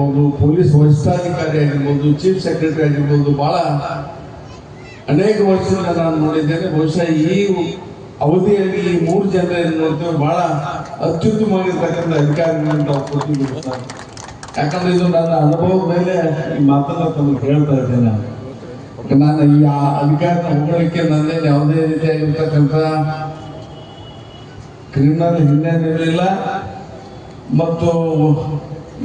ಆಗಿರ್ಬೋದು, ಪೊಲೀಸ್ ವರಿಷ್ಠಾಧಿಕಾರಿ ಆಗಿರ್ಬೋದು ಚೀಫ್ ಸೆಕ್ರೆಟರಿ ಆಗಿರ್ಬೋದು, ಬಹಳ ಅನೇಕ ವರ್ಷದಿಂದ ನಾನು ನೋಡಿದ್ದೇನೆ, ಬಹುಶಃ ಈ ಅವಧಿಯಲ್ಲಿ ಈ ಮೂರು ಜನ ಏನು ನೋಡ್ತೇವೆ ಬಹಳ ಅತ್ಯುತ್ತಮವಾಗಿರ್ತಕ್ಕಂಥ ಅಧಿಕಾರಿಗಳನ್ನು ನಾವು ಕೊಟ್ಟಿದ್ದೀವಿ ಸರ್. ಯಾಕಂದ್ರೆ ಇದು ನನ್ನ ಅನುಭವದ ಮೇಲೆ ಈ ಮಾತನ್ನ ತಮಗೆ ಹೇಳ್ತಾ ಇದ್ದೇನೆ ನಾನು. ನಾನು ಈ ಆ- ಅಧಿಕಾರನ ಹೋಗಲಿಕ್ಕೆ ನನ್ನೇನು ಯಾವುದೇ ರೀತಿಯಾಗಿರ್ತಕ್ಕಂಥ ಕ್ರಿಮಿನಲ್ ಹಿನ್ನೆಲೆ ಇರಲಿಲ್ಲ ಮತ್ತು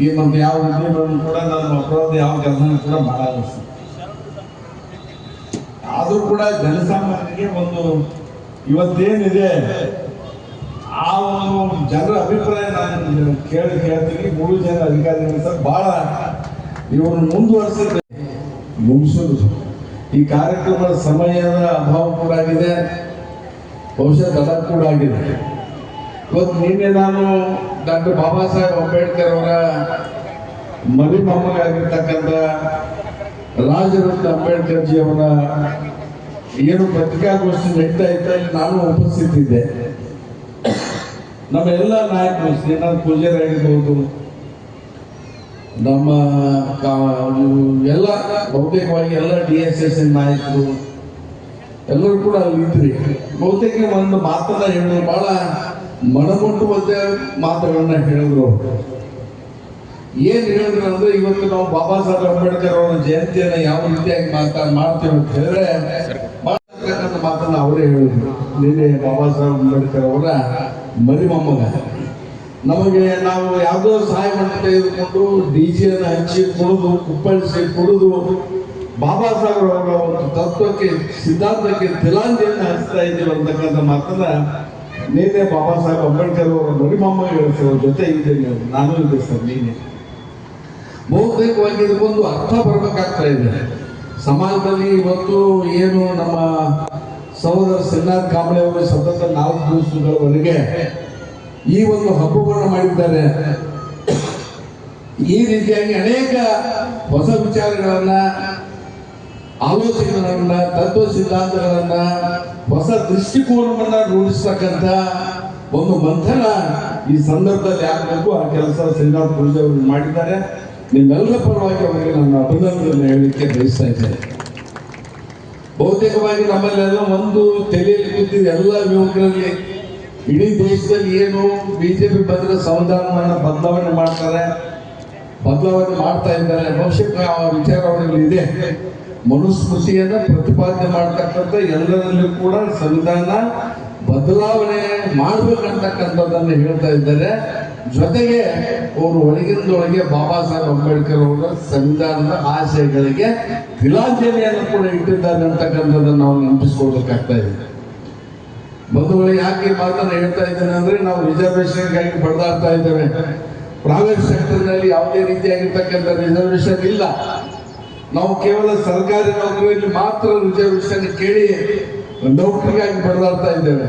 ಈ ನಮ್ಮ ಯಾವ ಉದ್ಯಮಗಳನ್ನು ಕೂಡ ನಾನು ಅಪರಾಧ ಯಾವ ಕೆಲಸ ಕೂಡ ಮಾಡಲ್ಲ. ಆದರೂ ಕೂಡ ಜನಸಾಮಾನ್ಯರಿಗೆ ಒಂದು ಇವತ್ತೇನಿದೆ, ಆ ಒಂದು ಜನರ ಅಭಿಪ್ರಾಯ ನಾನು ಕೇಳಿ ಕೇಳ್ತೀನಿ ಮೂರು ಜನ ಅಧಿಕಾರಿಗಳು ಸರ್ ಬಹಳ ಇವರು ಮುಂದುವರಿಸಿದ್ರೆ ಮುಗಿಸೋದು. ಈ ಕಾರ್ಯಕ್ರಮದ ಸಮಯದ ಅಭಾವ ಕೂಡ ಆಗಿದೆ. ಬಹುಶಃ ಕೂಡ ಆಗಿದೆ. ಇವತ್ತು ನಿನ್ನೆ ನಾನು ಡಾಕ್ಟರ್ ಬಾಬಾ ಸಾಹೇಬ್ ಅಂಬೇಡ್ಕರ್ ಅವರ ಮರಿ ಮೊಮ್ಮಗಾಗಿರ್ತಕ್ಕಂಥ ರಾಜರತ್ನ ಅಂಬೇಡ್ಕರ್ ಜಿ ಅವರ ಏನು ಪತ್ರಿಕಾಗೋಷ್ಠಿ ನಡೀತಾ ಇತ್ತು ಇಲ್ಲಿ ನಾನು ಉಪಸ್ಥಿತಿದ್ದೆ. ನಮ್ಮ ಎಲ್ಲ ನಾಯಕರು, ಶ್ರೀನಾಥ್ ಪೂಜಾರಿ ಆಗಿರ್ಬೋದು, ನಮ್ಮ ಎಲ್ಲ ಬಹುತೇಕವಾಗಿ ಎಲ್ಲ ಡಿ ಎಸ್ ಎಸ್ ಎನ್ ನಾಯಕರು, ಎಲ್ಲರೂ ಕೂಡ ಅಲ್ಲಿ ಇದ್ರಿ ಬಹುತೇಕ ಒಂದು ಮಾತನ್ನ ಹೇಳಿ ಬಹಳ ಮನಮುಟ್ಟುವಂತ ಮಾತುಗಳನ್ನ ಹೇಳಿದ್ರು. ಏನ್ ಹೇಳಿದ್ರು ಅಂದ್ರೆ ಇವತ್ತು ನಾವು ಬಾಬಾ ಸಾಹೇಬ್ ಅಂಬೇಡ್ಕರ್ ಅವರ ಜಯಂತಿಯನ್ನ ಯಾವ ರೀತಿಯಾಗಿ ಮಾತಾ ಮಾಡ್ತೇವೆ ಅಂತ ಹೇಳಿದ್ರೆ ಮಾಡ್ತಕ್ಕಂಥ ಮಾತನ್ನ ಅವರೇ ಹೇಳಿದ್ರು ನಿನ್ನೆ ಬಾಬಾ ಸಾಹೇಬ್ ಅಂಬೇಡ್ಕರ್ ಅವರ ಮರಿ ಮೊಮ್ಮಗ ನಮಗೆ ನಾವು ಯಾವುದೋ ಸಹಾಯವನ್ನು ತೆಗೆದುಕೊಂಡು ಡಿ ಜಿಯನ್ನು ಹಚ್ಚಿ ಕುಡಿದು, ಕುಪ್ಪಳಿಸಿ ಕುಡಿದು, ಬಾಬಾ ಸಾಹೇಬ್ ಅವರ ಒಂದು ತತ್ವಕ್ಕೆ, ಸಿದ್ಧಾಂತಕ್ಕೆ ತಿಲಾಂಜಲಿಯನ್ನು ಹಚ್ತಾ ಇದ್ದೀವಿ ಅಂತಕ್ಕಂಥ ಮಾತನ್ನ ನಿನ್ನೆ ಬಾಬಾ ಸಾಹೇಬ್ ಅಂಬೇಡ್ಕರ್ ಅವರ ಮರಿ ಮೊಮ್ಮಗ ಹೇಳಿದ್ರು ಜೊತೆ ಇದ್ದೇನೆ ನಾನು ಇದೆ ಸರ್, ನೀನೆ. ಬಹುತೇಕವಾಗಿ ಇದಕ್ಕೊಂದು ಅರ್ಥ ಬರ್ಬೇಕಾಗ್ತಾ ಇದೆ. ಸಮಾಜದಲ್ಲಿ ಇವತ್ತು ಏನು ನಮ್ಮ ಸಹೋದರ ಶ್ರೀನಾಥ್ ಕಾಂಬಳೆ ಅವರು ಸತತ ನಾಲ್ಕು ದಿವಸಗಳವರೆಗೆ ಈ ಒಂದು ಹಬ್ಬವನ್ನು ಮಾಡಿದ್ದಾರೆ. ಈ ರೀತಿಯಾಗಿ ಅನೇಕ ಹೊಸ ವಿಚಾರಗಳನ್ನ, ಆಲೋಚನೆಗಳನ್ನ, ತತ್ವ ಸಿದ್ಧಾಂತಗಳನ್ನ ದೃಷ್ಟಿಕೋನವನ್ನ ರೂಢಿಸ್ತಕ್ಕಂಥ ಒಂದು ಮಂಥನ ಈ ಸಂದರ್ಭದಲ್ಲಿ ಆಗಬೇಕು. ಆ ಕೆಲಸ ಶ್ರೀನಾಥ್ ಪೂಜೆ ಅವರು ಮಾಡಿದ್ದಾರೆ. ನಿಮ್ಮೆಲ್ಲರ ಪರವಾಗಿ ಅವರಿಗೆ ನನ್ನ ಅಭಿನಂದನೆ ಹೇಳಲಿಕ್ಕೆ ಬಯಸ್ತಾ ಇದ್ದೇನೆ. ಬಹುತೇಕವಾಗಿ ನಮ್ಮಲ್ಲೆಲ್ಲ ಒಂದು ತಲೆಯಲ್ಲಿ ಕೂತಿದೆ ಎಲ್ಲ ಯುವಕರಲ್ಲಿ ಇಡೀ ದೇಶದಲ್ಲಿ ಏನು ಬಿಜೆಪಿ ಬಂದ್ರೆ ಸಂವಿಧಾನವನ್ನ ಬದಲಾವಣೆ ಮಾಡ್ತಾರೆ, ಬದಲಾವಣೆ ಮಾಡ್ತಾ ಇದ್ದಾರೆ. ಬಹುಶಃ ಆ ವಿಚಾರ ಇದೆ. ಮನುಸ್ಮೃತಿಯನ್ನ ಪ್ರತಿಪಾದನೆ ಮಾಡ್ತಕ್ಕಂಥ ಎಲ್ಲರಲ್ಲೂ ಕೂಡ ಸಂವಿಧಾನ ಬದಲಾವಣೆ ಮಾಡ್ಬೇಕಂತಕ್ಕಂಥದ್ದನ್ನು ಹೇಳ್ತಾ ಇದ್ದಾರೆ. ಜೊತೆಗೆ ಅವರು ಒಳಗಿಂದೊಳಗೆ ಬಾಬಾ ಸಾಹೇಬ್ ಅಂಬೇಡ್ಕರ್ ಅವರ ಸಂವಿಧಾನದ ಆಶಯಗಳಿಗೆ ತಿಲಾಂಜಲಿಯನ್ನು ಕೂಡ ಇಟ್ಟಿದ್ದಾರೆ ಅಂತಕ್ಕಂಥದ್ದನ್ನು ನಾವು ನೆನಪಿಸ್ಕೊಳ್ಬೇಕಾಗ್ತಾ ಇದೆ. ಬಂಧುಗಳು, ಯಾಕೆ ಮಾತನ್ನು ಹೇಳ್ತಾ ಇದ್ದೇನೆ ಅಂದ್ರೆ ನಾವು ರಿಸರ್ವೇಶನ್ಗಾಗಿ ಬಡದಾಡ್ತಾ ಇದ್ದೇವೆ. ಪ್ರೈವೇಟ್ ಸೆಕ್ಟರ್ನಲ್ಲಿ ಯಾವುದೇ ರೀತಿಯಾಗಿರ್ತಕ್ಕಂಥ ರಿಸರ್ವೇಶನ್ ಇಲ್ಲ. ನಾವು ಕೇವಲ ಸರ್ಕಾರಿ ನೌಕರಿಯಲ್ಲಿ ಮಾತ್ರ ರಿಸರ್ವೇಶನ್ ಕೇಳಿ ನೌಕರಿಗಾಗಿ ಬಡದಾಡ್ತಾ ಇದ್ದೇವೆ.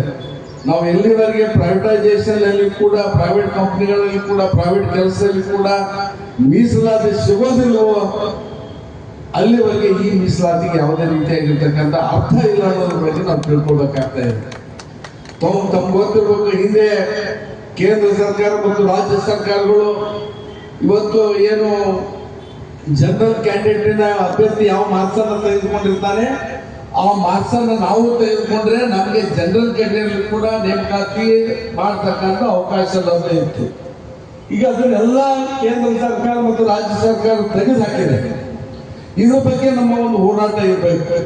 ನಾವು ಎಲ್ಲಿವರೆಗೆ ಪ್ರೈವೇಟೈಸೇಷನ್ ಅಲ್ಲಿ ಕೂಡ ಪ್ರೈವೇಟ್ ಕಂಪ್ನಿಗಳಲ್ಲಿ ಕೂಡ ಪ್ರೈವೇಟ್ ಕೆಲಸದಲ್ಲಿ ಕೂಡ ಮೀಸಲಾತಿ ಸಿಗೋದಿಲ್ವೋ, ಅಲ್ಲಿವರೆಗೆ ಈ ಮೀಸಲಾತಿಗೆ ಯಾವುದೇ ರೀತಿಯಾಗಿರ್ತಕ್ಕಂಥ ಅರ್ಥ ಇಲ್ಲ ಅನ್ನೋದ್ರ ಬಗ್ಗೆ ನಾವು ತಿಳ್ಕೊಳ್ಬೇಕಾಗ್ತಾ ಇದೆ. ತಮ್ಮ ತಮ್ಗೆ ಹಿಂದೆ ಕೇಂದ್ರ ಸರ್ಕಾರ ಮತ್ತು ರಾಜ್ಯ ಸರ್ಕಾರಗಳು ಇವತ್ತು ಏನು ಜನರಲ್ ಕ್ಯಾಂಡಿಡೇಟಿನ ಅಭ್ಯರ್ಥಿ ಯಾವ ಮಾರ್ಕ್ಸ್ ಅನ್ನ ತೆಗೆದುಕೊಂಡಿರ್ತಾನೆ, ಆ ಮಾರ್ಕ್ಸ್ ಅನ್ನ ನಾವು ತೆಗೆದುಕೊಂಡ್ರೆ ನಮಗೆ ಜನರಲ್ ಕ್ಯಾಂಡಿಡೇಟ್ ಕೂಡ ನೇಮಕಾತಿ ಮಾಡ್ತಕ್ಕಂಥ ಅವಕಾಶ ಲಭ್ಯ ಇತ್ತು. ಈಗ ಅದನ್ನೆಲ್ಲ ಕೇಂದ್ರ ಸರ್ಕಾರ ಮತ್ತು ರಾಜ್ಯ ಸರ್ಕಾರ ತೆಗೆದು ಹಾಕಿದೆ ಇದ್ರ ಬಗ್ಗೆ ನಮ್ಮ ಒಂದು ಹೋರಾಟ ಇರಬೇಕು.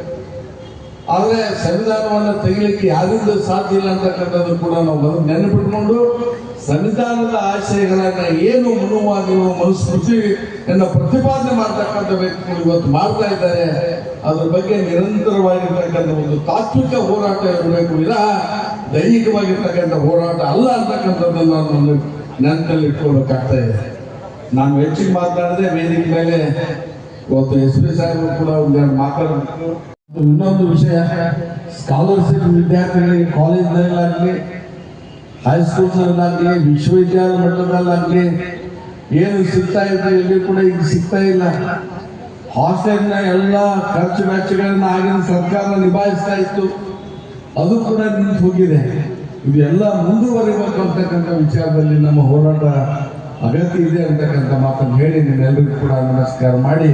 ಆದ್ರೆ ಸಂವಿಧಾನವನ್ನು ತೆಗಿಲಿಕ್ಕೆ ಯಾರಿಂದ ಸಾಧ್ಯ ಇಲ್ಲ ಅಂತಕ್ಕಂಥದ್ದು ಕೂಡ ನಾವು ಬಂದು ನೆನಪಿಟ್ಕೊಂಡು ಸಂವಿಧಾನದ ಆಶಯಗಳನ್ನ ಏನು ಮನುವಾಗಿರುವ ಮನುಸ್ಮೃತಿ ಎನ್ನು ಪ್ರತಿಪಾದನೆ ಮಾಡ್ತಕ್ಕಂಥ ವ್ಯಕ್ತಿಗಳು ಇವತ್ತು ಮಾಡ್ತಾ ಇದ್ದಾರೆ, ಅದ್ರ ಬಗ್ಗೆ ನಿರಂತರವಾಗಿರ್ತಕ್ಕಂಥ ಒಂದು ತಾತ್ವಿಕ ಹೋರಾಟ ಇರಬೇಕು ಇಲ್ಲ ದೈಹಿಕವಾಗಿರ್ತಕ್ಕಂಥ ಹೋರಾಟ ಅಲ್ಲ ಅಂತಕ್ಕಂಥದ್ದನ್ನು ನಾನು ನೆನಪಲ್ಲಿ ಇಟ್ಕೊಳ್ಬೇಕಾಗ್ತಾ ಇದೆ. ನಾನು ಹೆಚ್ಚಿಗೆ ಮಾತನಾಡದೆ ವೇದಿಕೆ ಮೇಲೆ ಇವತ್ತು ಎಸ್ ಪಿ ಸಾಹೇಬರು ಕೂಡ ಒಂದೆರಡು ಮಾತಾಡಬೇಕು ಇನ್ನೊಂದು ವಿಷಯ. ಸ್ಕಾಲರ್ಶಿಪ್ ವಿದ್ಯಾರ್ಥಿಗಳಿಗೆ ಕಾಲೇಜ್ನಲ್ಲಾಗಲಿ ಹೈಸ್ಕೂಲ್ಸ್ನಲ್ಲಾಗಲಿ ವಿಶ್ವವಿದ್ಯಾಲಯ ಮಟ್ಟದಲ್ಲಾಗಲಿ, ಏನು ಸಿಗ್ತಾ ಇದೆ ಇಲ್ಲಿ ಕೂಡ ಈಗ ಸಿಗ್ತಾ ಇಲ್ಲ. ಹಾಸ್ಟೆಲ್ನ ಎಲ್ಲ ಖರ್ಚು ವೆಚ್ಚಗಳನ್ನು ಆಗಿನ ಸರ್ಕಾರ ನಿಭಾಯಿಸ್ತಾ ಇತ್ತು. ಅದು ಕೂಡ ನಿಂತು ಹೋಗಿದೆ. ಇದೆಲ್ಲ ಮುಂದುವರಿಬೇಕು ಅಂತಕ್ಕಂಥ ವಿಚಾರದಲ್ಲಿ ನಮ್ಮ ಹೋರಾಟ ಅಗತ್ಯ ಇದೆ ಅಂತಕ್ಕಂಥ ಮಾತನ್ನು ಹೇಳಿ ನಿಮ್ಮೆಲ್ಲರಿಗೂ ಕೂಡ ನಮಸ್ಕಾರ ಮಾಡಿ.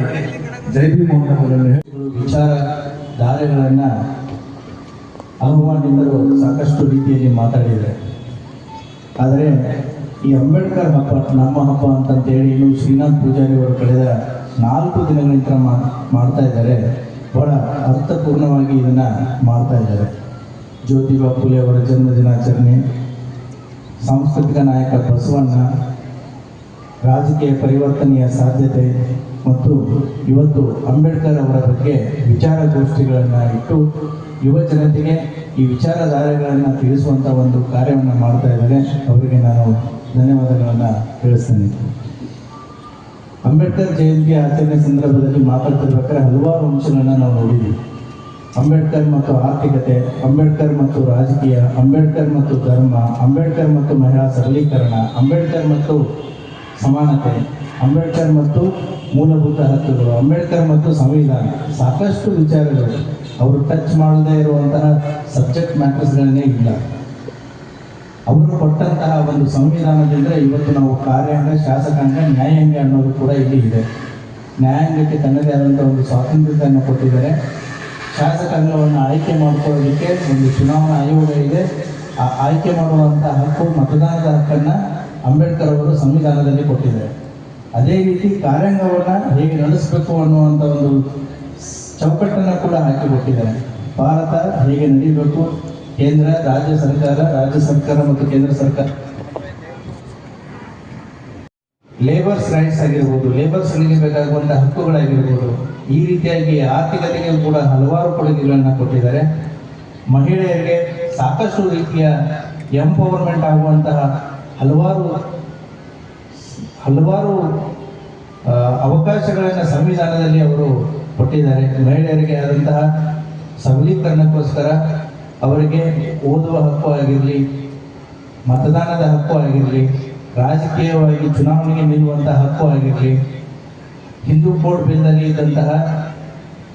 ಜೈ ಭೀಮ್ ಅನ್ನೋದನ್ನು ವಿಚಾರಧಾರೆಗಳನ್ನು ಹಲವಾರು ಸಾಕಷ್ಟು ರೀತಿಯಲ್ಲಿ ಮಾತಾಡಿದ್ದಾರೆ. ಆದರೆ ಈ ಅಂಬೇಡ್ಕರ್ ಹಬ್ಬ, ನಮ್ಮ ಹಬ್ಬ ಅಂತಂತೇಳಿ ಇನ್ನು ಶ್ರೀನಾಥ್ ಪೂಜಾರಿ ಅವರು ಕಳೆದ ನಾಲ್ಕು ದಿನಗಳಿಂದ ಮಾಡ್ತಾ ಇದ್ದಾರೆ. ಬಹಳ ಅರ್ಥಪೂರ್ಣವಾಗಿ ಇದನ್ನು ಮಾಡ್ತಾ ಇದ್ದಾರೆ. ಜ್ಯೋತಿಬಾ ಫುಲೆ ಅವರ ಜನ್ಮ ದಿನಾಚರಣೆ ಸಾಂಸ್ಕೃತಿಕ ನಾಯಕ ಬಸವಣ್ಣ ರಾಜಕೀಯ ಪರಿವರ್ತನೆಯ ಸಾಧ್ಯತೆ ಮತ್ತು ಇವತ್ತು ಅಂಬೇಡ್ಕರ್ ಅವರ ಬಗ್ಗೆ ವಿಚಾರಗೋಷ್ಠಿಗಳನ್ನು ಇಟ್ಟು ಯುವ ಜನತೆಗೆ ಈ ವಿಚಾರಧಾರೆಗಳನ್ನು ತಿಳಿಸುವಂಥ ಒಂದು ಕಾರ್ಯವನ್ನು ಮಾಡ್ತಾ ಇದ್ದಾರೆ. ಅವರಿಗೆ ನಾನು ಧನ್ಯವಾದಗಳನ್ನು ತಿಳಿಸ್ತೇನೆ. ಅಂಬೇಡ್ಕರ್ ಜಯಂತಿ ಆಚರಣೆ ಸಂದರ್ಭದಲ್ಲಿ ಮಾತಾಡ್ತಿರ್ಬೇಕಾದ್ರೆ ಹಲವಾರು ಅಂಶಗಳನ್ನ ನಾವು ನೋಡಿದ್ವಿ. ಅಂಬೇಡ್ಕರ್ ಮತ್ತು ಆರ್ಥಿಕತೆ, ಅಂಬೇಡ್ಕರ್ ಮತ್ತು ರಾಜಕೀಯ, ಅಂಬೇಡ್ಕರ್ ಮತ್ತು ಧರ್ಮ, ಅಂಬೇಡ್ಕರ್ ಮತ್ತು ಮಹಿಳಾ ಸಬಲೀಕರಣ, ಅಂಬೇಡ್ಕರ್ ಮತ್ತು ಸಮಾನತೆ. ಅಂಬೇಡ್ಕರ್ ಮತ್ತು ಮೂಲಭೂತ ಹಕ್ಕುಗಳು. ಅಂಬೇಡ್ಕರ್ ಮತ್ತು ಸಂವಿಧಾನ. ಸಾಕಷ್ಟು ವಿಚಾರಗಳು. ಅವರು ಟಚ್ ಮಾಡದೇ ಇರುವಂತಹ ಸಬ್ಜೆಕ್ಟ್ ಮ್ಯಾಟರ್ಸ್ಗಳನ್ನೇ ಇಲ್ಲ. ಅವರು ಕೊಟ್ಟಂತಹ ಒಂದು ಸಂವಿಧಾನದಿಂದ ಇವತ್ತು ನಾವು ಕಾರ್ಯಾಂಗ, ಶಾಸಕಾಂಗ, ನ್ಯಾಯಾಂಗ ಅನ್ನೋದು ಕೂಡ ಇಲ್ಲಿ ಇದೆ. ನ್ಯಾಯಾಂಗಕ್ಕೆ ತನ್ನದೇ ಆದಂಥ ಒಂದು ಸ್ವಾತಂತ್ರ್ಯತೆಯನ್ನು ಕೊಟ್ಟಿದ್ದಾರೆ. ಶಾಸಕಾಂಗವನ್ನು ಆಯ್ಕೆ ಮಾಡ್ಕೊಳ್ಳೋದಕ್ಕೆ ಒಂದು ಚುನಾವಣಾ ಆಯೋಗ ಇದೆ. ಆ ಆಯ್ಕೆ ಮಾಡುವಂಥ ಹಕ್ಕು, ಮತದಾನದ ಹಕ್ಕನ್ನು ಅಂಬೇಡ್ಕರ್ ಅವರು ಸಂವಿಧಾನದಲ್ಲಿ ಕೊಟ್ಟಿದ್ದಾರೆ. ಅದೇ ರೀತಿ ಕಾರ್ಯಾಂಗವನ್ನು ಹೇಗೆ ನಡೆಸಬೇಕು ಅನ್ನುವಂಥ ಒಂದು ಚೌಕಟ್ಟನ್ನು ಕೂಡ ಹಾಕಿ ಕೊಟ್ಟಿದ್ದಾರೆ ಭಾರತ ಹೇಗೆ ನಡೀಬೇಕು? ಕೇಂದ್ರ, ರಾಜ್ಯ ಸರ್ಕಾರ ರಾಜ್ಯ ಸರ್ಕಾರ ಮತ್ತು ಕೇಂದ್ರ ಸರ್ಕಾರ. ಲೇಬರ್ಸ್ ರೈಟ್ಸ್ ಆಗಿರ್ಬೋದು ಲೇಬರ್ಸ್ಗಳಿಗೆ ಬೇಕಾಗುವಂಥ ಹಕ್ಕುಗಳಾಗಿರ್ಬೋದು, ಈ ರೀತಿಯಾಗಿ ಆರ್ಥಿಕತೆಗೆ ಕೂಡ ಹಲವಾರು ಕೊಡುಗೆಗಳನ್ನು ಕೊಟ್ಟಿದ್ದಾರೆ. ಮಹಿಳೆಯರಿಗೆ ಸಾಕಷ್ಟು ರೀತಿಯ ಎಂಪವರ್ಮೆಂಟ್ ಆಗುವಂತಹ ಹಲವಾರು ಹಲವಾರು ಅವಕಾಶಗಳನ್ನು ಸಂವಿಧಾನದಲ್ಲಿ ಅವರು ಕೊಟ್ಟಿದ್ದಾರೆ. ಮಹಿಳೆಯರಿಗೆ ಆದಂತಹ ಸಬಲೀಕರಣಕ್ಕೋಸ್ಕರ ಅವರಿಗೆ ಓದುವ ಹಕ್ಕು ಆಗಿರಲಿ, ಮತದಾನದ ಹಕ್ಕು ಆಗಿರಲಿ, ರಾಜಕೀಯವಾಗಿ ಚುನಾವಣೆಗೆ ನಿಲ್ಲುವಂತಹ ಹಕ್ಕು ಆಗಿರಲಿ, ಹಿಂದೂ ಕೋಡ್ ಬಿಲ್ನಲ್ಲಿ ಇದ್ದಂತಹ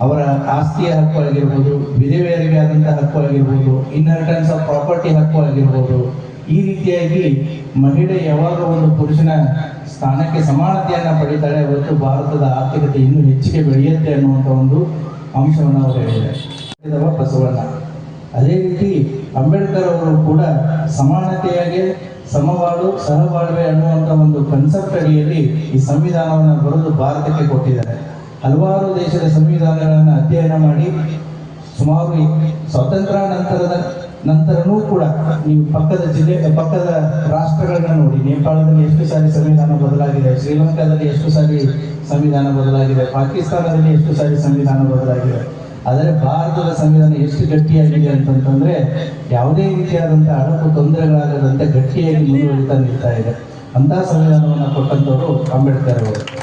ಅವರ ಆಸ್ತಿಯ ಹಕ್ಕು ಆಗಿರ್ಬೋದು ವಿಧವೆಯರಿಗೆ ಆದಂತಹ ಹಕ್ಕು ಆಗಿರ್ಬೋದು ಇನ್ಹೆರಿಟೆನ್ಸ್ ಆಫ್ ಪ್ರಾಪರ್ಟಿ ಹಕ್ಕು ಆಗಿರ್ಬೋದು ಈ ರೀತಿಯಾಗಿ ಮಹಿಳೆ ಯಾವಾಗ ಒಂದು ಪುರುಷನ ಸ್ಥಾನಕ್ಕೆ ಸಮಾನತೆಯನ್ನ ಪಡೀತಾಳೆ ಅವತ್ತು ಭಾರತದ ಆರ್ಥಿಕತೆ ಇನ್ನೂ ಹೆಚ್ಚಿಗೆ ಬೆಳೆಯುತ್ತೆ ಅನ್ನುವಂಥ ಒಂದು ಅಂಶವನ್ನು ಅವರು ಹೇಳಿದ್ದಾರೆ. ಬಸವಣ್ಣ. ಅದೇ ರೀತಿ ಅಂಬೇಡ್ಕರ್ ಅವರು ಕೂಡ ಸಮಾನತೆಯಾಗಿ ಸಮಬಾಳು ಸಹಬಾಳ್ವೆ ಅನ್ನುವಂಥ ಒಂದು ಕನ್ಸೆಪ್ಟ್ ಅಡಿಯಲ್ಲಿ ಈ ಸಂವಿಧಾನವನ್ನು ಬರೆದು ಭಾರತಕ್ಕೆ ಕೊಟ್ಟಿದ್ದಾರೆ. ಹಲವಾರು ದೇಶದ ಸಂವಿಧಾನಗಳನ್ನು ಅಧ್ಯಯನ ಮಾಡಿ ಸುಮಾರು ಸ್ವಾತಂತ್ರ್ಯ ನಂತರದ ನಂತರನೂ ಕೂಡ ನೀವು ಪಕ್ಕದ ಜಿಲ್ಲೆ, ಪಕ್ಕದ ರಾಷ್ಟ್ರಗಳನ್ನ ನೋಡಿ. ನೇಪಾಳದಲ್ಲಿ ಎಷ್ಟು ಸಾರಿ ಸಂವಿಧಾನ ಬದಲಾಗಿದೆ, ಶ್ರೀಲಂಕಾದಲ್ಲಿ ಎಷ್ಟು ಸಾರಿ ಸಂವಿಧಾನ ಬದಲಾಗಿದೆ, ಪಾಕಿಸ್ತಾನದಲ್ಲಿ ಎಷ್ಟು ಸಾರಿ ಸಂವಿಧಾನ ಬದಲಾಗಿದೆ. ಆದರೆ ಭಾರತದ ಸಂವಿಧಾನ ಎಷ್ಟು ಗಟ್ಟಿಯಾಗಿದೆ ಅಂತಂತಂದ್ರೆ ಯಾವುದೇ ರೀತಿಯಾದಂತಹ ಅಡಕು ತೊಂದರೆಗಳಾಗದಂತೆ ಗಟ್ಟಿಯಾಗಿ ಮುಂದುವರಿತಾ ನಿಲ್ತಾ ಇದೆ. ಅಂತಹ ಸಂವಿಧಾನವನ್ನು ಕೊಟ್ಟಂತವರು ಅಂಬೇಡ್ಕರ್ ಅವರು.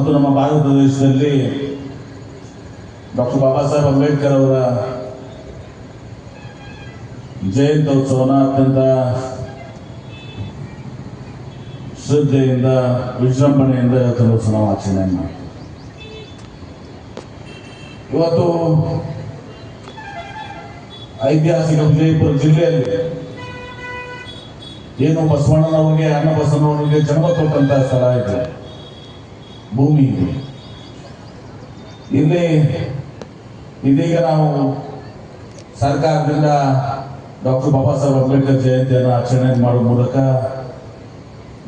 ಮತ್ತು ನಮ್ಮ ಭಾರತ ದೇಶದಲ್ಲಿ ಡಾಕ್ಟರ್ ಬಾಬಾ ಸಾಹೇಬ್ ಅಂಬೇಡ್ಕರ್ ಅವರ ಜಯಂತ್ಯೋತ್ಸವನ ಅತ್ಯಂತ ಶ್ರದ್ಧೆಯಿಂದ, ವಿಜೃಂಭಣೆಯಿಂದ ಇವತ್ತು ನಾವು ಆಚರಣೆ ಮಾಡಿ ಇವತ್ತು ಐತಿಹಾಸಿಕ ವಿಜಯಪುರ ಜಿಲ್ಲೆಯಲ್ಲಿ ಏನು ಬಸವಣ್ಣನವರಿಗೆ ಅನ್ನ ಬಸವಣ್ಣನವರಿಗೆ ಜನ್ಮ ಕೊಟ್ಟಂತಹ ಸ್ಥಳ ಇದೆ. ಭೂಮಿ ಇದೆ. ಇಲ್ಲಿ, ಇದೀಗ ನಾವು ಸರ್ಕಾರದಿಂದ ಡಾಕ್ಟರ್ ಬಾಬಾ ಸಾಹೇಬ್ ಅಂಬೇಡ್ಕರ್ ಜಯಂತಿಯನ್ನು ಆಚರಣೆ ಮಾಡುವ ಮೂಲಕ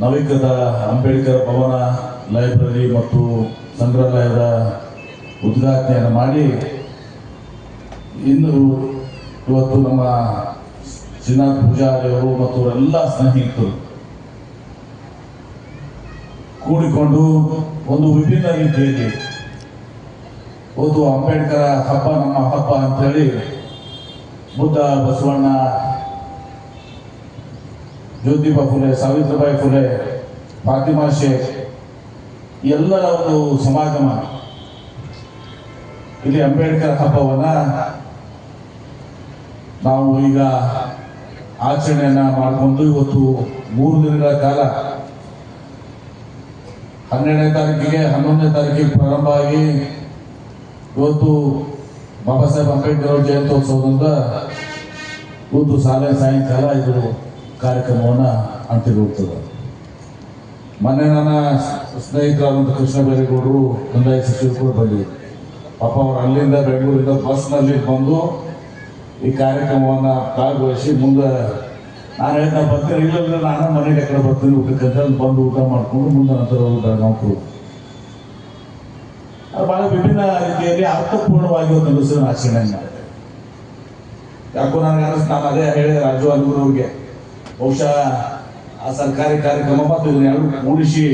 ನವೀಕೃತ ಅಂಬೇಡ್ಕರ್ ಭವನ ಲೈಬ್ರರಿ ಮತ್ತು ಸಂಗ್ರಹಾಲಯದ ಉದ್ಘಾಟನೆಯನ್ನು ಮಾಡಿ ಇಂದು ಇವತ್ತು ನಮ್ಮ ಶ್ರೀನಾಥ್ ಪೂಜಾರಿಯವರು ಮತ್ತು ಅವರೆಲ್ಲ ಸ್ನೇಹಿತರು ಕೂಡಿಕೊಂಡು ಒಂದು ವಿಭಿನ್ನ ರೀತಿಯಲ್ಲಿ ಒಂದು ಅಂಬೇಡ್ಕರ್ ಹಬ್ಬ, ನಮ್ಮ ಹಬ್ಬ ಅಂತೇಳಿ ಬುದ್ಧ ಬಸವಣ್ಣ, ಜ್ಯೋತಿಬಾ ಫುಲೆ, ಸಾವಿತ್ರಿಬಾಯಿ ಫುಲೆ, ಫಾತಿಮಾ ಶೇಖ್, ಎಲ್ಲರ ಒಂದು ಸಮಾಗಮ. ಇಲ್ಲಿ ಅಂಬೇಡ್ಕರ್ ಹಬ್ಬವನ್ನು ನಾವು ಈಗ ಆಚರಣೆಯನ್ನು ಮಾಡಿಕೊಂಡು ಇವತ್ತು ಮೂರು ದಿನಗಳ ಕಾಲ ಹನ್ನೆರಡನೇ ತಾರೀಕಿಗೆ, ಹನ್ನೊಂದನೇ ತಾರೀಕಿಗೆ ಪ್ರಾರಂಭ ಆಗಿ ಇವತ್ತು ಬಾಬಾ ಸಾಹೇಬ್ ಅಂಬೇಡ್ಕರ್ ಅವರ ಜಯಂತ್ಯೋತ್ಸವದಿಂದ ಇವತ್ತು ಸಾಲೆ ಸಾಯಂಕಾಲ ಇದು ಕಾರ್ಯಕ್ರಮವನ್ನು ಅಂತಿರುತ್ತದೆ ಮೊನ್ನೆ ನನ್ನ ಸ್ನೇಹಿತರಾದಂಥ ಕೃಷ್ಣ ಬೈರೇಗೌಡರು ಸಚಿವರು ಕೂಡ ಬಂದಿದ್ದರು ಪಾಪ ಅವರು ಅಲ್ಲಿಂದ ಬೆಂಗಳೂರಿಂದ ಬಸ್ನಲ್ಲಿ ಬಂದು ಈ ಕಾರ್ಯಕ್ರಮವನ್ನು ಭಾಗವಹಿಸಿ ಮುಂದೆ ನಾನು ಹೇಳಿದ ಬರ್ತೀನಿ ಇಲ್ಲ ನಾನು ಮನೆಗೆ ಕಡೆ ಬರ್ತೀನಿ ಊಟ ಅಂತ ಬಂದು ಊಟ ಮಾಡ್ಕೊಂಡು ಮುಂದೆ ನಂತರ ಊಟ ನಾವು ಬಹಳ ವಿಭಿನ್ನ ರೀತಿಯಲ್ಲಿ ಅರ್ಥಪೂರ್ಣವಾಗಿ ಒಂದು ದಿವಸ ಆಚರಣೆ ಮಾಡಿದೆ. ಯಾಕೋ ನನಗೆ ಅನಿಸ್ ನಾನು ಅದೇ ಹೇಳಿದೆ ರಾಜು ಅಲ್ಗೂರವ್ರಿಗೆ ಬಹುಶಃ ಆ ಸರ್ಕಾರಿ ಕಾರ್ಯಕ್ರಮ ಮತ್ತು ಎರಡು ಕೂಡಿಸಿ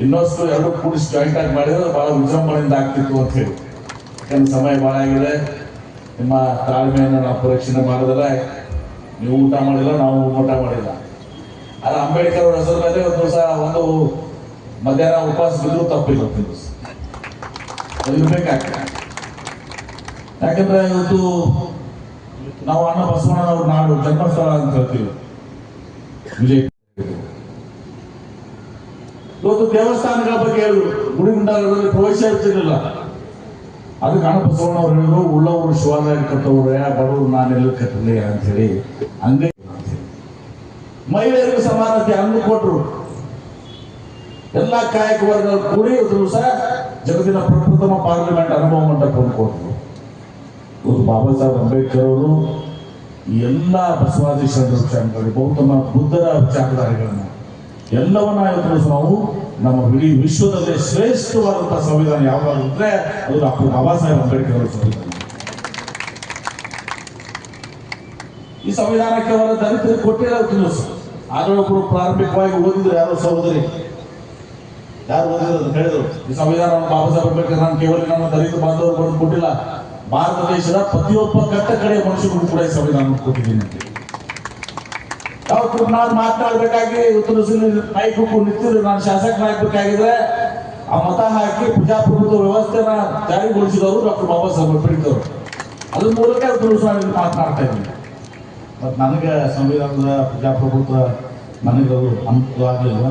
ಇನ್ನೊಷ್ಟು ಎರಡು ಕೂಡಿಸಿ ಜಾಯಿಂಟ್ ಆಗಿ ಮಾಡಿದ್ರೆ ಬಹಳ ವಿಜೃಂಭಣೆಯಿಂದ ಆಗ್ತಿತ್ತು ಅಂತ ಹೇಳಿ. ಯಾಕಂದ್ರೆ ಸಮಯ ಬಹಳ ಆಗಿದೆ. ನಿಮ್ಮ ತಾಳ್ಮೆಯನ್ನು ನಾವು ಪರೀಕ್ಷಣೆ ಮಾಡೋದಿಲ್ಲ ನೀವು ಊಟ ಮಾಡಿಲ್ಲ, ನಾವು ಊಟ ಮಾಡಿಲ್ಲ. ಅಲ್ಲ ಅಂಬೇಡ್ಕರ್ ಅವರ ಹೆಸರು ಮೇಲೆ ಒಂದು ದಿವಸ ಒಂದು ಮಧ್ಯಾಹ್ನ ಉಪವಾಸ ಬಿದ್ದರೂ ತಪ್ಪಿಲ್ಲ ದಿವಸ. ಯಾಕಂದ್ರೆ ಇವತ್ತು ನಾವು ಅಣ್ಣ ಬಸವಣ್ಣನವ್ರ ನಾಡು, ಜನ್ಮಸ್ಥಳ ಅಂತ ಹೇಳ್ತೀವಿ. ವಿಜಯ ಇವತ್ತು ದೇವಸ್ಥಾನಗಳ ಬಗ್ಗೆ ಹೇಳಿದ್ರು ಗುಡಿಗುಂಡಾಗಳಲ್ಲಿ ಪ್ರವೇಶ ಇರ್ತಿರ್ಲಿಲ್ಲ. ಅಣ್ಣ ಬಸವಣ್ಣವ್ರು ಹೇಳಿದ್ರು, ಉಳ್ಳವರು ಶಿವಾಲಯ ಕಟ್ಟವ್ರೆ ಬಡವರು ನಾನೆಲ್ಲ ಕಟ್ಟಲಿ ಅಂತ ಹೇಳಿ ಹಂಗೆ ಮಹಿಳೆಯರಿಗೂ ಸಮಾನತೆ ಅಂದು ಕೊಟ್ರು. ಎಲ್ಲ ಕಾಯಕ ವರ್ಗಗಳು ಕೂಡಿ ದಿವಸ ಸಹ ಜಗತ್ತಿನ ಪ್ರಪ್ರಥಮ ಪಾರ್ಲಿಮೆಂಟ್ ಅನುಭವ ಮಂಟಪವನ್ನು ಕೊಟ್ಟರು ಇವತ್ತು ಬಾಬಾ ಸಾಹೇಬ್ ಅಂಬೇಡ್ಕರ್ ಅವರು ಎಲ್ಲ ಬಸವಾದಿ ವಿಚಾರಗಳು ಗೌತಮ ಬುದ್ಧರ ವಿಚಾರಧಾರೆಗಳನ್ನ ಎಲ್ಲವನ್ನ ಇವತ್ತು ನಾವು ನಮ್ಮ ಇಡೀ ವಿಶ್ವದಲ್ಲೇ ಶ್ರೇಷ್ಠವಾದಂತಹ ಸಂವಿಧಾನ ಯಾವ್ದಾದ್ರು ಅದು ಡಾಕ್ಟರ್ ಬಾಬಾ ಸಾಹೇಬ್ ಅಂಬೇಡ್ಕರ್ ಅವರ ಸಂವಿಧಾನ. ಈ ಸಂವಿಧಾನ ಕೇವಲ ದಲಿತರಿಗೆ ಕೊಟ್ಟಿರೋದು ಆದ್ರೆ ಒಬ್ಬರು ಪ್ರಾರಂಭಿಕವಾಗಿ ಓದಿದ್ರು ಯಾರೋ ಸಹೋದರಿ. ಯಾರು ಓದಿದ್ರು ಹೇಳಿದ್ರು ಈ ಸಂವಿಧಾನವನ್ನು ಬಾಬಾ ಸಾಹೇಬ್ ಅಂಬೇಡ್ಕರ್ ನಾನು ಕೇವಲ ನಮ್ಮ ದಲಿತ ಬಾಂಧವರು ಕೊಟ್ಟಿಲ್ಲ. ಭಾರತ ದೇಶದ ಪ್ರತಿಯೊಬ್ಬ ಕಟ್ಟ ಕಡೆಯ ಮನುಷ್ಯರಿಗೂ ಕೂಡ ಈ ಸಂವಿಧಾನ ಕೊಟ್ಟಿದ್ದೀನಿ ಅಂತ ಯಾವತ್ತು ನಾನು ಮಾತನಾಡ್ಬೇಕಾಗಿ ಇವತ್ತು ನಾಯಕಕ್ಕೂ ನಿಂತಿದ್ರು. ನಾನು ಶಾಸಕನಾಗಬೇಕಾಗಿದ್ರೆ ಆ ಮತ ಹಾಕಿ ಪ್ರಜಾಪ್ರಭುತ್ವ ವ್ಯವಸ್ಥೆನ ಜಾರಿಗೊಳಿಸಿದವರು ಡಾಕ್ಟರ್ ಬಾಬಾ ಸಾಹೇಬ್ ಅಂಬೇಡ್ಕರ್ ಅದ್ರ ಮೂಲಕ ಇವತ್ತು ಸ್ವಾಮಿ ಇಲ್ಲಿ ಮಾತನಾಡ್ತಾ ಇದ್ದೀನಿ ಮತ್ತು ನನಗೆ ಸಂವಿಧಾನದ ಪ್ರಜಾಪ್ರಭುತ್ವ ನನಗದು ಅನುಕೂಲವಾಗಲಿಲ್ಲ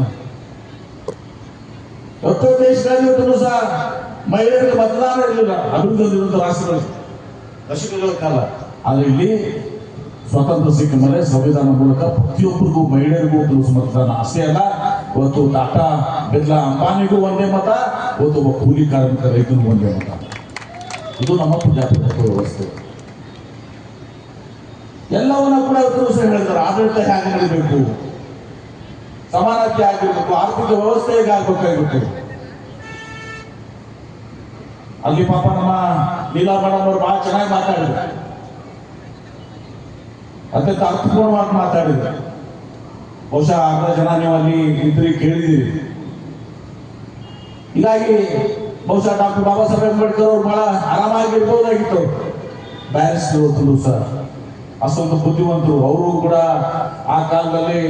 ಇವತ್ತು ದೇಶದಲ್ಲಿ ಇವತ್ತು ಸಹ ಮಹಿಳೆಯರಿಗೆ ಮತದಾನ ಇರಲಿಲ್ಲ. ಅಭಿವೃದ್ಧಿ ಹೊಂದಿರುವಂಥ ರಾಷ್ಟ್ರಗಳು. ದಶಕಗಳ ಕಾಲ. ಆದರೆ ಇಲ್ಲಿ ಸ್ವಾತಂತ್ರ್ಯ ಸಿಕ್ಕ ಮೇಲೆ ಸಂವಿಧಾನ ಮೂಲಕ ಪ್ರತಿಯೊಬ್ಬರಿಗೂ ಮಹಿಳೆಯರಿಗೂ ಒಂದು ಮತದಾನ ಅಷ್ಟೇ ಅಲ್ಲ. ಇವತ್ತು ಟಾಟಾ ಬಿರ್ಲಾ ಅಂಬಾನಿಗೂ ಒಂದೇ ಮತ, ಇವತ್ತು ಒಬ್ಬ ಕೂಲಿ ಕಾರ್ಮಿಕ ರೈತನಿಗೂ ಒಂದೇ ಮತ. ಇದು ನಮ್ಮ ಪ್ರಜಾಪ್ರಭುತ್ವ ವ್ಯವಸ್ಥೆ. ಎಲ್ಲವನ್ನ ಕೂಡ ಸಹ ಹೇಳಿದ್ದಾರೆ ಆಡಳಿತ ಹೇಗೆ ನಡೀಬೇಕು? ಸಮಾನತೆ ಆಗಿರ್ಬೇಕು, ಆರ್ಥಿಕ ವ್ಯವಸ್ಥೆ ಹೇಗಾಗಬೇಕಾಗಿತ್ತು ಅಲ್ಲಿ ಪಾಪ ನಮ್ಮ ಲೀಲಾ ಮೇಡಮ್ ಅವರು ಬಹಳ ಚೆನ್ನಾಗಿ ಮಾತಾಡಿದ್ರು. ಅತ್ಯಂತ ಅರ್ಥಪೂರ್ಣವಾಗಿ ಮಾತಾಡಿದ್ರು. ಬಹುಶಃ ಅರ್ಧ ಜನ ನೀವು ಅಲ್ಲಿ ಇದ್ರಿ ಕೇಳಿದ್ದೀರಿ. ಹೀಗಾಗಿ ಬಹುಶಃ ಡಾಕ್ಟರ್ ಬಾಬಾ ಸಾಹೇಬ್ ಅಂಬೇಡ್ಕರ್ ಅವರು ಬಹಳ ಆರಾಮಾಗಿರ್ಬೋದಾಗಿತ್ತು. ಬ್ಯಾರಿಸ್ಟರ್ ಹೊತ್ತು ಸರ್, ಅಷ್ಟೊಂದು ಬುದ್ಧಿವಂತರು. ಅವರು ಕೂಡ ಆ ಕಾಲದಲ್ಲಿ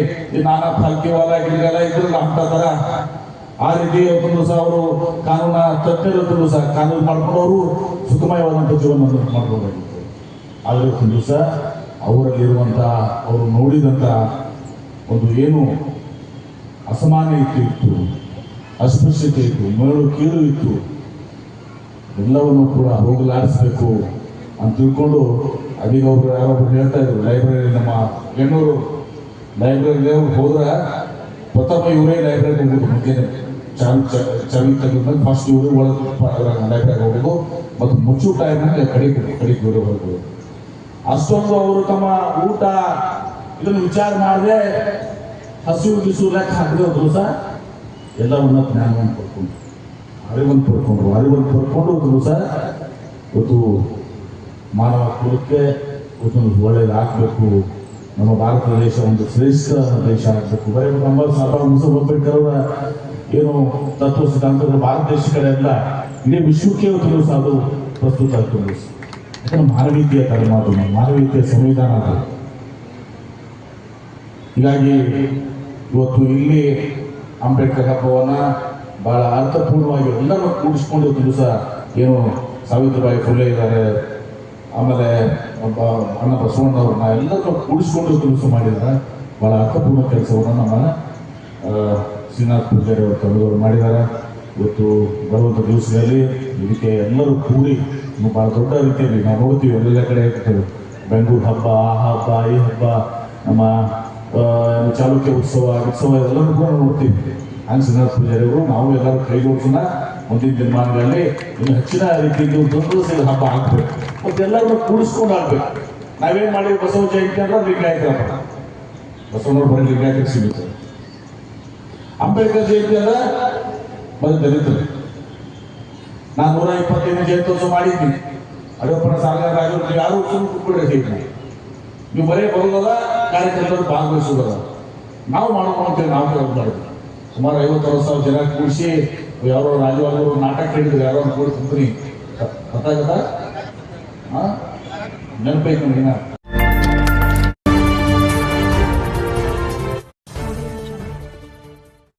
ನಾನಾ ಫಾಲ್ಕಿವಾಲ ಗಿರಿಗೆಲ್ಲ ಇದ್ರಲ್ಲ, ಅಂತ ತರ. ಆ ರೀತಿ ಸಹ ಅವರು ಕಾನೂನ ತಜ್ಞರು ಸಹ ಕಾನೂನು ಮಾಡ್ಕೊಂಡು ಅವರು ಸುಖಮಯವಾದಂಥ ಜೀವನ ಮಾಡ್ಬೋದಾಗಿತ್ತು. ಆದರೆ ದಿವಸ ಅವರಲ್ಲಿರುವಂಥ ಅವರು ನೋಡಿದಂಥ ಒಂದು ಏನು ಅಸಮಾನತೆ ಇತ್ತು ಅಸ್ಪೃಶ್ಯತೆ ಇತ್ತು ಮೇಳು ಕೀಳು ಇತ್ತು, ಎಲ್ಲವನ್ನು ಕೂಡ ಹೋಗಲಾಡಿಸ್ಬೇಕು ಅಂತ ತಿಳ್ಕೊಂಡು ಅದೀಗ ಒಬ್ರು ಯಾರೊಬ್ರು ಹೇಳ್ತಾ ಇದ್ರು ಲೈಬ್ರರಿ ನಮ್ಮ ಬೆಂಗಳೂರು ಲೈಬ್ರರಿ ಹೋದ್ರೆ ಪ್ರಥಮ ಇವರೇ ಲೈಬ್ರರಿ ಹೋಗೋದು ಮುಂಚೆನೆ ಚಾವಿ ಚಾವಿ ತೆಗೆದ ಫಸ್ಟ್ ಇವರು ಒಳಗೆ ಲೈಬ್ರರಿ ಹೋಗೋದು ಮತ್ತು ಮುಚ್ಚು ಟೈಮ್ ಕಡಿಗೆ ಕಡೆ ಇವರು ಹೋಗೋದು ಅಷ್ಟೊಂದು ಅವರು ತಮ್ಮ ಊಟ ಇದನ್ನು ವಿಚಾರ ಮಾಡದೆ ಹಸಿವು ಬಿಸು ಲೆಕ್ಕ ಹಾಕಿದ್ರು ಎಲ್ಲ ಎಲ್ಲವನ್ನ ಜ್ಞಾನವನ್ನು ಪಡ್ಕೊಂಡು ಅರಿವನ್ನು ಪಡ್ಕೊಂಡ್ರು. ಅರಿವನ್ನು ಪಡ್ಕೊಂಡು ದಿವಸ ಇವತ್ತು ಮಾನವ ಕುಲಕ್ಕೆ ಇವತ್ತು ಹಾಕಬೇಕು ನಮ್ಮ ಭಾರತ ದೇಶ ಒಂದು ಶ್ರೇಷ್ಠ ದೇಶ ಆಗಬೇಕು. ಬರೀ ನಮ್ಮ ಸಾಬಾ ಮುಸಫ್ ಅಂಬೇಡ್ಕರ್ ಅವರ ಏನು ತತ್ವ ಸಿದ್ಧಾಂತಗಳು ಭಾರತ ದೇಶ ಕಡೆ ಇಡೀ ವಿಶ್ವಕ್ಕೆ ಇವತ್ತು ದಿವಸ ಅದು ಪ್ರಸ್ತುತ ಆಗ್ತದೆ. ಯಾಕಂದ್ರೆ ಮಾನವೀಯತೆಯ ಧರ್ಮ ಅದು ಮಾನವೀಯತೆಯ ಸಂವಿಧಾನ ಅದು. ಹೀಗಾಗಿ ಇವತ್ತು ಇಲ್ಲಿ ಅಂಬೇಡ್ಕರ್ ಹಬ್ಬವನ್ನ ಬಹಳ ಅರ್ಥಪೂರ್ಣವಾಗಿ ಎಲ್ಲರೂ ಕೂಡಿಸ್ಕೊಂಡು ದಿವಸ ಏನು ಸಾವಿತ್ರಿಬಾಯಿ ಫುಲೆ ಇದ್ದಾರೆ, ಆಮೇಲೆ ಒಬ್ಬ ಅಣ್ಣ ಬಸವಣ್ಣವ್ರನ್ನ ಎಲ್ಲರೂ ಕೂಡಿಸ್ಕೊಂಡು ದಿವಸ ಮಾಡಿದ್ದಾರೆ ಬಹಳ ಅರ್ಥಪೂರ್ಣ ಕೆಲಸವನ್ನು ನಮ್ಮ ಶ್ರೀನಾಥ್ ಪೂಜಾರಿ ಅವರು ತಂದವರು ಮಾಡಿದ್ದಾರೆ. ಇವತ್ತು ಬರುವಂಥ ದಿವಸದಲ್ಲಿ ಇದಕ್ಕೆ ಎಲ್ಲರೂ ಕೂಡಿ ಬಹಳ ದೊಡ್ಡ ರೀತಿಯಲ್ಲಿ ನಾವು ನೋಡ್ತೀವಿ ಎಲ್ಲ ಕಡೆ ಇರ್ತೇವೆ ಬೆಂಗಳೂರು ಹಬ್ಬ, ಆ ಹಬ್ಬ, ಈ ಹಬ್ಬ, ನಮ್ಮ ಚಾಲುಕ್ಯ ಉತ್ಸವ ಉತ್ಸವ ಎಲ್ಲರೂ ಕೂಡ ನೋಡ್ತೀವಿ. ಹಂಗೆ ಶ್ರೀನಿವಾಸ ಪೂಜಾರಿಗಳು, ನಾವು ಎಲ್ಲರೂ ಕೈ ಜೋಡಿಸೋಣ ಮುಂದಿನ ದಿನಮಾನಗಳಲ್ಲಿ ಇನ್ನು ಹೆಚ್ಚಿನ ರೀತಿಯಲ್ಲಿ ಒಂದು ದಿವಸ ಹಬ್ಬ ಆಗ್ಬೇಕು. ಮತ್ತೆ ಎಲ್ಲರೂ ಕೂಡಿಸ್ಕೊಂಡು ಆಗ್ಬೇಕು. ನಾವೇನ್ ಮಾಡಿ ಬಸವ ಜಯಂತಿ ಅಂದ್ರೆ ಲಿಂಗಾಯತ ಹಬ್ಬ. ಬಸವನವ್ರು ಬರೀ ಲಿಂಗಾಯತ ಸಿಗುತ್ತೆ. ಅಂಬೇಡ್ಕರ್ ಜಯಂತಿ ಅಂದ್ರೆ ಬರೀ ದಲಿತರು ನಾನು ನೂರ ಇಪ್ಪತ್ತೈದು ಜಯಂತೋತ್ಸವ ಮಾಡಿದ್ದೀನಿ ಅಡಪ್ಪನ ಸಾಗರ ರಾಜರು ಯಾರು ಕೂತ್ಬಿಡ್ರಿ ನೀವು ಬರೀ ಬರೋದಲ್ಲ ಕಾರ್ಯಕ್ರಮದಲ್ಲಿ ಭಾಗವಹಿಸೋದಲ್ಲ ನಾವು ಮಾಡೋಣ ಅಂತೇಳಿ ನಾವು ಮಾಡಿದ್ವಿ. ಸುಮಾರು ಐವತ್ತು ಅರವತ್ತು ಸಾವಿರ ಜನ ಕೂಡಿಸಿ ಯಾರೋ ರಾಜವಾದರು ನಾಟಕ ಹೇಳಿದ್ರು ಯಾರೋ ಕೂಡಿ ಕಂಪನಿ ಗೊತ್ತಾಗತ್ತಾ ಹಾಂ? ನೆನಪೈತೆ ನನಗೆ?